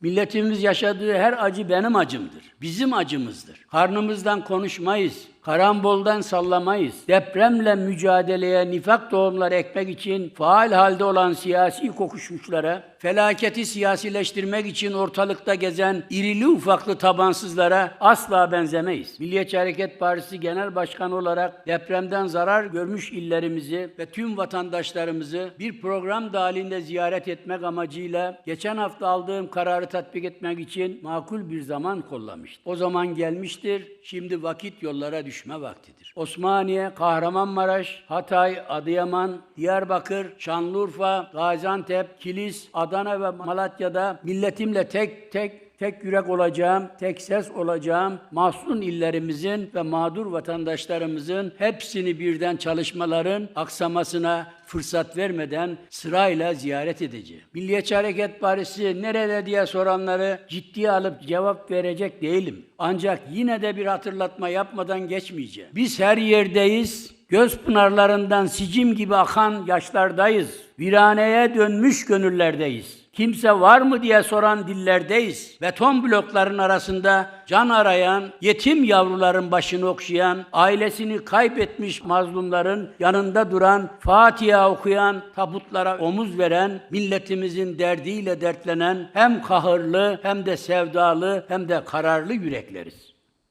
Milletimiz yaşadığı her acı benim acımdır. Bizim acımızdır. Karnımızdan konuşmayız. Karamboldan sallamayız. Depremle mücadeleye nifak tohumları ekmek için faal halde olan siyasi kokuşmuşlara, felaketi siyasileştirmek için ortalıkta gezen irili ufaklı tabansızlara asla benzemeyiz. Milliyetçi Hareket Partisi Genel Başkanı olarak depremden zarar görmüş illerimizi ve tüm vatandaşlarımızı bir program dahilinde ziyaret etmek amacıyla geçen hafta aldığım kararı tatbik etmek için makul bir zaman kollamıştım. O zaman gelmiştir, şimdi vakit yollara düşme vaktidir. Osmaniye, Kahramanmaraş, Hatay, Adıyaman, Diyarbakır, Şanlıurfa, Gaziantep, Kilis, Adana ve Malatya'da milletimle tek tek tek yürek olacağım, tek ses olacağım. Mahzun illerimizin ve mağdur vatandaşlarımızın hepsini birden çalışmaların aksamasına fırsat vermeden sırayla ziyaret edeceğim. Milliyetçi Hareket Partisi nerede diye soranları ciddiye alıp cevap verecek değilim. Ancak yine de bir hatırlatma yapmadan geçmeyeceğim. Biz her yerdeyiz. Göz pınarlarından sicim gibi akan yaşlardayız. Viraneye dönmüş gönüllerdeyiz. Kimse var mı diye soran dillerdeyiz. Beton blokların arasında can arayan, yetim yavruların başını okşayan, ailesini kaybetmiş mazlumların yanında duran, Fatiha okuyan, tabutlara omuz veren, milletimizin derdiyle dertlenen hem kahırlı hem de sevdalı hem de kararlı yürekleriz.